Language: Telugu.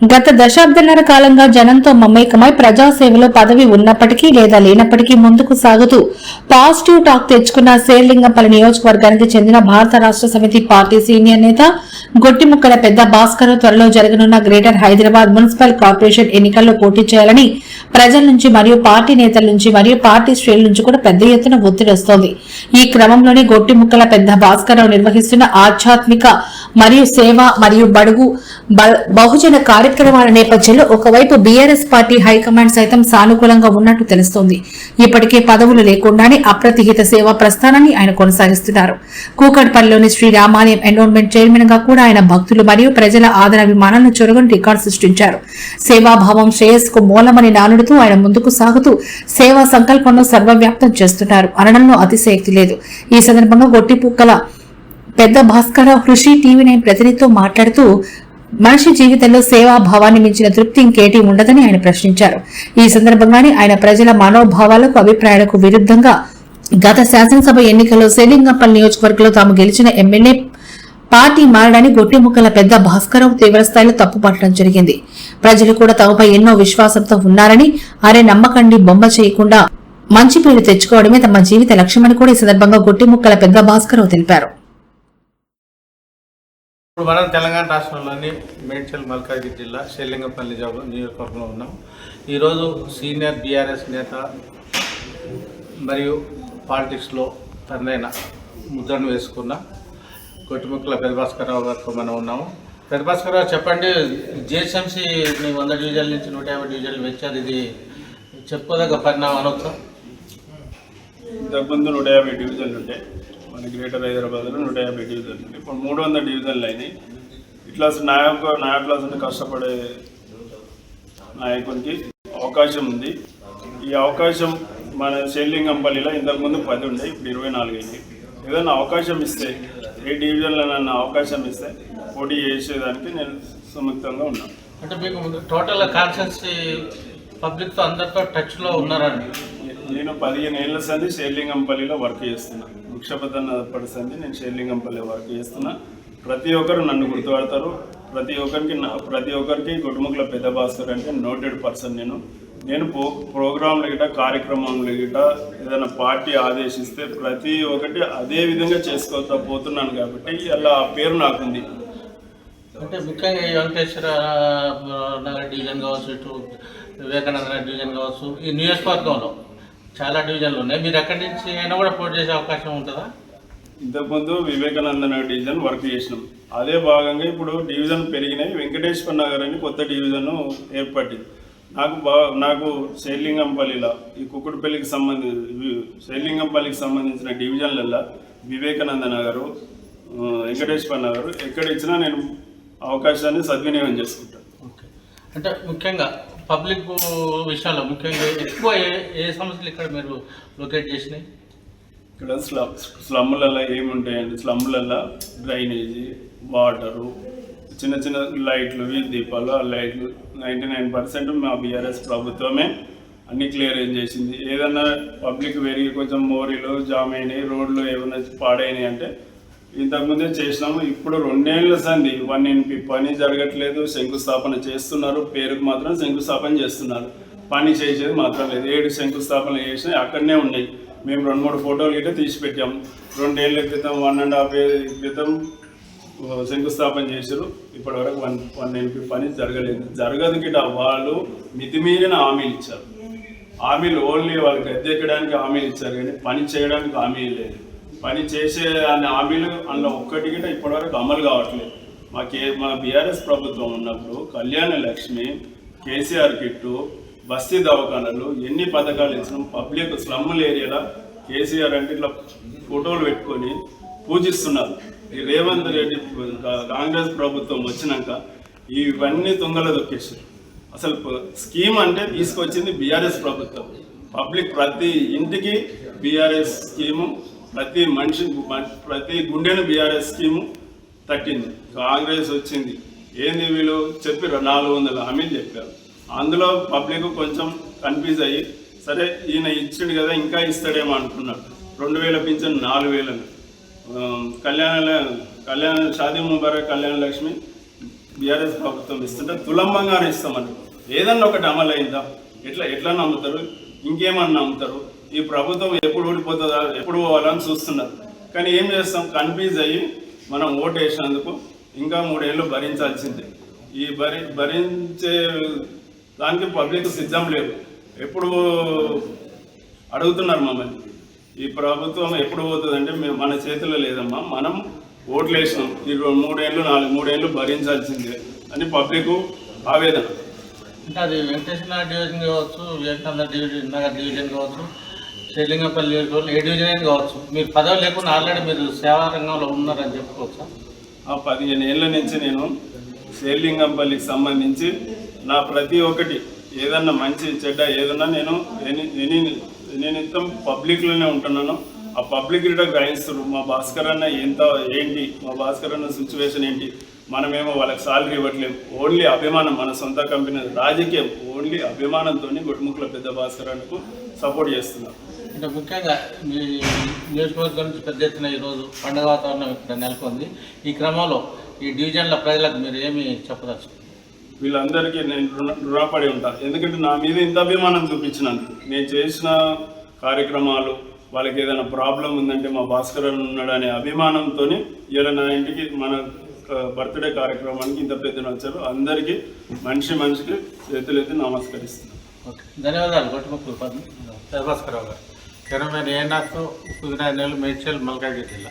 గత దశాబ్దాల కాలంగా జనంతో మమేకమై ప్రజాసేవలో పదవి ఉన్నప్పటికీ లేదా లేనప్పటికీ ముందుకు సాగుతూ పాజిటివ్ టాక్ తెచ్చుకున్న శేర్లింగంపల్లి నియోజకవర్గానికి చెందిన భారత రాష్ట్ర సమితి పార్టీ సీనియర్ నేత గొట్టిముక్కల పెద్ద భాస్కర్ త్వరలో జరగనున్న గ్రేటర్ హైదరాబాద్ మున్సిపల్ కార్పొరేషన్ ఎన్నికల్లో పోటీ చేయాలని ప్రజల నుంచి మరియు పార్టీ నేతల నుంచి మరియు పార్టీ శ్రేణుల నుంచి కూడా పెద్ద ఎత్తున ఒత్తిడి వస్తోంది. ఈ క్రమంలోనే గొట్టిముక్కల పెద్ద భాస్కర్ నిర్వహిస్తున్న ఆధ్యాత్మిక మరియు సేవ మరియు బడుగు బ- బహుజన కార్యక్రమాల నేపథ్యంలో ఒకవైపు బీఆర్ఎస్ పార్టీ హైకమాండ్ సైతం సానుకూలంగా ఉన్నట్టు తెలుస్తోంది. ఇప్పటికే పదవులు లేకుండానే అప్రతిహిత సేవా ప్రస్థానాన్ని ఆయన కొనసాగిస్తున్నారు. కూకట్పల్లిలోని శ్రీ రామాలయం ఎండోన్మెంట్ చైర్మన్గా కూడా ఆయన భక్తులు మరియు ప్రజల ఆదరాభిమానాలను చొరగని రికార్డు సృష్టించారు. సేవాభావం శ్రేయస్కు మూలమని నానుడుతూ ఆయన ముందుకు సాగుతూ సేవా సంకల్పంలో సర్వవ్యాప్తం చేస్తున్నారు. అనడంలో అతిశయక్తి లేదు. ఈ సందర్భంగా గొట్టిపుక్కల పెద్ద భాస్కర కృషి టీవీ నైన్ ప్రతినిధితో మాట్లాడుతూ మనిషి జీవితంలో సేవా భావాన్ని మించిన తృప్తి ఇంకేటి ఉండదని ఆయన ప్రశ్నించారు. ఈ సందర్భంగానే ఆయన ప్రజల మనోభావాలకు అభిప్రాయాలకు విరుద్ధంగా గత శాసనసభ ఎన్నికల్లో సేలింగంపల్లి నియోజకవర్గంలో తాము గెలిచిన ఎమ్మెల్యే పార్టీ మారడాన్ని గొట్టిముక్కల పెద్ద భాస్కరరావు తీవ్రస్థాయిలో తప్పుపట్టడం జరిగింది. ప్రజలు కూడా తమపై ఎన్నో విశ్వాసంతో ఉన్నారని అరే నమ్మకండి బొమ్మ చేయకుండా మంచి పేరు తెచ్చుకోవడమే తమ జీవిత లక్ష్యమని కూడా ఈ సందర్భంగా గొట్టిముక్కల పెద్ద భాస్కరరావు తెలిపారు. ఇప్పుడు మనం తెలంగాణ రాష్ట్రంలోని మేడ్చల్ మల్కాజ్గిరి జిల్లా షేలింగపల్లి జాబు నియోజకవర్గంలో ఉన్నాం. ఈరోజు సీనియర్ బీఆర్ఎస్ నేత మరియు పాలిటిక్స్లో తనదైన ముద్రను వేసుకున్న కొట్టిముక్కల పెదభాస్కరరావు గారితో మనం ఉన్నాము. పెదభాస్కరరావు చెప్పండి జిహెచ్ఎంసీ వంద డివిజన్ల నుంచి నూట యాభై డివిజన్లు వచ్చారు ఇది చెప్పుకోదగ్గ పరిణామం అనొచ్చా? ఇంతకుముందు నూట యాభై డివిజన్లు ఉంటాయి మన గ్రేటర్ హైదరాబాద్లో నూట యాభై డివిజన్లు ఇప్పుడు మూడు వందల డివిజన్లు అయినాయి. ఇట్లా నాయక నాయకుల నుండి కష్టపడే నాయకునికి అవకాశం ఉంది. ఈ అవకాశం మన షెల్లింగంపల్లిలో ఇంతకుముందు పది ఉండే ఇప్పుడు ఇరవై నాలుగు అయింది ఏదైనా అవకాశం ఇస్తే ఏ డివిజన్లో నన్ను అవకాశం ఇస్తే పోటీ చేసేదానికి నేను సుముక్తంగా ఉన్నాను అంటే మీకు టోటల్ కాన్సెన్సీ పబ్లిక్తో అందరితో టచ్లో ఉన్నారండి? నేను పదిహేను ఏళ్ళ సంది షేర్లింగంపల్లిలో వర్క్ చేస్తున్నా. వృక్షపతన్న పడి నేను షేర్లింగంపల్లి వర్క్ చేస్తున్నా. ప్రతి ఒక్కరు నన్ను గుర్తుపడతారు. ప్రతి ఒక్కరికి నా- ప్రతి ఒక్కరికి గుట్టుముక్కల పెద్ద భాస్కర్ అంటే నోటెడ్ పర్సన్ నేను. నేను పో ప్రోగ్రాంలు గిట కార్యక్రమంలు గిట ఏదైనా పార్టీ ఆదేశిస్తే ప్రతి ఒక్కటి అదే విధంగా చేసుకోతా పోతున్నాను కాబట్టి అలా ఆ పేరు నాకుంది. అంటే ముఖ్యంగా ఈ వెంకటేశ్వర ఆ, నగర్ డివిజన్ కావచ్చు ఇటు వివేకానంద నగర్ డివిజన్ కావచ్చు ఈ నియోజకవర్గంలో చాలా డివిజన్లు ఉన్నాయి. మీరు ఎక్కడి నుంచి అయినా కూడా పోటీ చేసే అవకాశం ఉంటుందా? ఇంతకుముందు వివేకానంద నగర్ డివిజన్ వర్క్ చేసినాం. అదే భాగంగా ఇప్పుడు డివిజన్ పెరిగినాయి. వెంకటేశ్వర నగర్ అని కొత్త డివిజన్ ఏర్పడింది. నాకు బా నాకు శైలింగంపల్లిలో ఈ కుక్కుడుపల్లికి సంబంధించి శైలింగంపల్లికి సంబంధించిన డివిజన్లలో వివేకానంద నగరు వెంకటేశ్వర నగరు ఎక్కడ ఇచ్చినా నేను అవకాశాన్ని సద్వినియోగం చేసుకుంటాను ఓకే. అంటే ముఖ్యంగా పబ్లిక్ విషయాల్లో ముఖ్యంగా ఎక్కువ ఏ ఏ సమస్యలు ఇక్కడ మీరు లొకేట్ చేసినాయి? ఇక్కడ స్లమ్ స్లమ్లలో ఏముంటాయండి స్లమ్లలో డ్రైనేజీ వాటరు చిన్న చిన్న లైట్లు వీధి దీపాలు ఆ లైట్లు నైంటీ నైన్ పర్సెంట్ మా బీఆర్ఎస్ ప్రభుత్వమే అన్ని క్లియర్ ఏం చేసింది. ఏదన్నా పబ్లిక్ పెరిగి కొంచెం మోరీలు జామ్ అయినాయి రోడ్లు ఏమైనా పాడైనాయి అంటే ఇంతకుముందే చేసినాము ఇప్పుడు రెండేళ్ళ సంది వన్ ఎన్పి పని జరగట్లేదు శంకుస్థాపన చేస్తున్నారు పేరుకు మాత్రం శంకుస్థాపన చేస్తున్నారు. పని చేసేది మాత్రం లేదు. ఏడు శంకుస్థాపన చేసినాయి అక్కడనే ఉన్నాయి. మేము రెండు మూడు ఫోటోలు గిట్ట తీసి పెట్టాం. రెండేళ్ళ క్రితం వన్ అండ్ హాఫ్ ఇయర్ క్రితం శంకుస్థాపన చేశారు ఇప్పటి వరకు వన్ వన్ ఎన్పి పని జరగలేదు. జరగదు గిట వాళ్ళు మితిమీరిన హామీలు ఇచ్చారు. హామీలు ఓన్లీ వాళ్ళకి ఎద్దెక్కడానికి హామీలు ఇచ్చారు కానీ పని చేయడానికి హామీ లేదు. పని చేసే అనే హామీలు అందులో ఒక్కటి కూడా ఇప్పటివరకు అమలు కావట్లేదు. మా కే మా బీఆర్ఎస్ ప్రభుత్వం ఉన్నప్పుడు కళ్యాణ లక్ష్మి కేసీఆర్ కిట్టు బస్తీ దవాఖానలు ఎన్ని పథకాలు ఇచ్చినాం పబ్లిక్ స్లమ్ముల ఏరియాలో కేసీఆర్ అంటే ఇట్లా ఫోటోలు పెట్టుకొని పూజిస్తున్నారు. ఈ రేవంత్ రెడ్డి కాంగ్రెస్ ప్రభుత్వం వచ్చినాక ఇవన్నీ తుంగలో దొక్కేసారు అసలు స్కీమ్ అంటే తీసుకొచ్చింది బీఆర్ఎస్ ప్రభుత్వం. పబ్లిక్ ప్రతి ఇంటికి బీఆర్ఎస్ స్కీము ప్రతి మనిషి మ- ప్రతి గుండెను బీఆర్ఎస్ స్కీము తట్టింది. కాంగ్రెస్ వచ్చింది. ఏంది వీళ్ళు? చెప్పారు నాలుగు వందల హామీలు చెప్పారు. అందులో పబ్లిక్ కొంచెం కన్ఫ్యూజ్ అయ్యి సరే ఈయన ఇచ్చిండు కదా ఇంకా ఇస్తాడేమో అనుకున్నాడు రెండు వేల పింఛన్ నాలుగు వేలను. కళ్యాణ కళ్యాణ షాదీ ముబారక్ కళ్యాణ లక్ష్మి బీఆర్ఎస్ ప్రభుత్వం ఇస్తుంటే తులంబంగానే ఇస్తామని ఏదన్నా ఒకటి అమలు అయిందా ఎట్లా ఎట్లా నమ్ముతారు? ఇంకేమన్నా నమ్ముతారు? ఈ ప్రభుత్వం ఎప్పుడు ఓడిపోతుందా ఎప్పుడు పోవాలని చూస్తున్నారు. కానీ ఏం చేస్తాం? కన్ఫ్యూజ్ అయ్యి మనం ఓటు వేసినందుకు ఇంకా మూడేళ్ళు భరించాల్సిందే. ఈ భరి భరించే దానికి పబ్లిక్ సిద్ధం లేదు. ఎప్పుడు అడుగుతున్నారు మమ్మల్ని. ఈ ప్రభుత్వం ఎప్పుడు పోతుందంటే మేము మన చేతిలో లేదమ్మా. మనం ఓట్లు వేసినాం ఈ మూడేళ్ళు నాలుగు మూడేళ్ళు భరించాల్సిందే అని పబ్లిక్ ఆవేదన. అంటే అది వెంకటేశ్వర డివిజన్ కావచ్చు వివేకానంద డివిజన్ నగర్ డివిజన్ కావచ్చు శ్రీలింగంపల్లి నియోజకవర్గం ఏ డివిజన్ అయినా కావచ్చు. మీరు పదవి లేకుండా ఆల్రెడీ మీరు సేవా రంగంలో ఉన్నారని చెప్పుకోవచ్చా? ఆ పదిహేను ఏళ్ళ నుంచి నేను శ్రీలింగంపల్లికి సంబంధించి నా ప్రతి ఒక్కటి ఏదన్నా మంచి చెడ్డ ఏదన్నా నేను నేను ఇంత పబ్లిక్లోనే ఉంటున్నాను. ఆ పబ్లిక్ కూడా గ్రహిస్తారు మా భాస్కర్ అన్న ఎంత ఏంటి మా భాస్కర్ అన్న సిచ్యువేషన్ ఏంటి? మనమేమో వాళ్ళకి సాలరీ ఇవ్వట్లేము ఓన్లీ అభిమానం మన సొంత కంపెనీ రాజకీయం. ఓన్లీ అభిమానంతో గుట్టుముక్కల పెద్ద భాస్కర్ అన్నకు సపోర్ట్ చేస్తున్నాం. అంటే ముఖ్యంగా మీ నియోజకవర్గం నుంచి పెద్ద ఎత్తున ఈరోజు పండుగ వాతావరణం ఇక్కడ నెలకొంది. ఈ క్రమంలో ఈ డివిజన్ల ప్రజలకు మీరు ఏమి చెప్పదలుచు వీళ్ళందరికీ నేను రుణ రుణపడి ఉంటా. ఎందుకంటే నా మీద ఇంత అభిమానం చూపించినందుకు. నేను చేసిన కార్యక్రమాలు వాళ్ళకి ఏదైనా ప్రాబ్లం ఉందంటే మా భాస్కర్ అన్న ఉన్నాడు అనే అభిమానంతో ఇలా నా ఇంటికి మన బర్త్డే కార్యక్రమానికి ఇంత పెద్దన వచ్చారు. అందరికీ మనిషి మనిషికి చేతులెత్తి నమస్కరిస్తున్నాను ఓకే. ధన్యవాదాలు. గొట్టుముక్కులు పద్మ. భాస్కరరావు గారు. కెరమైన ఏనాథ్ పుదినాయనలు మేడ్చల్ మల్కాజ్గిరి జిల్లా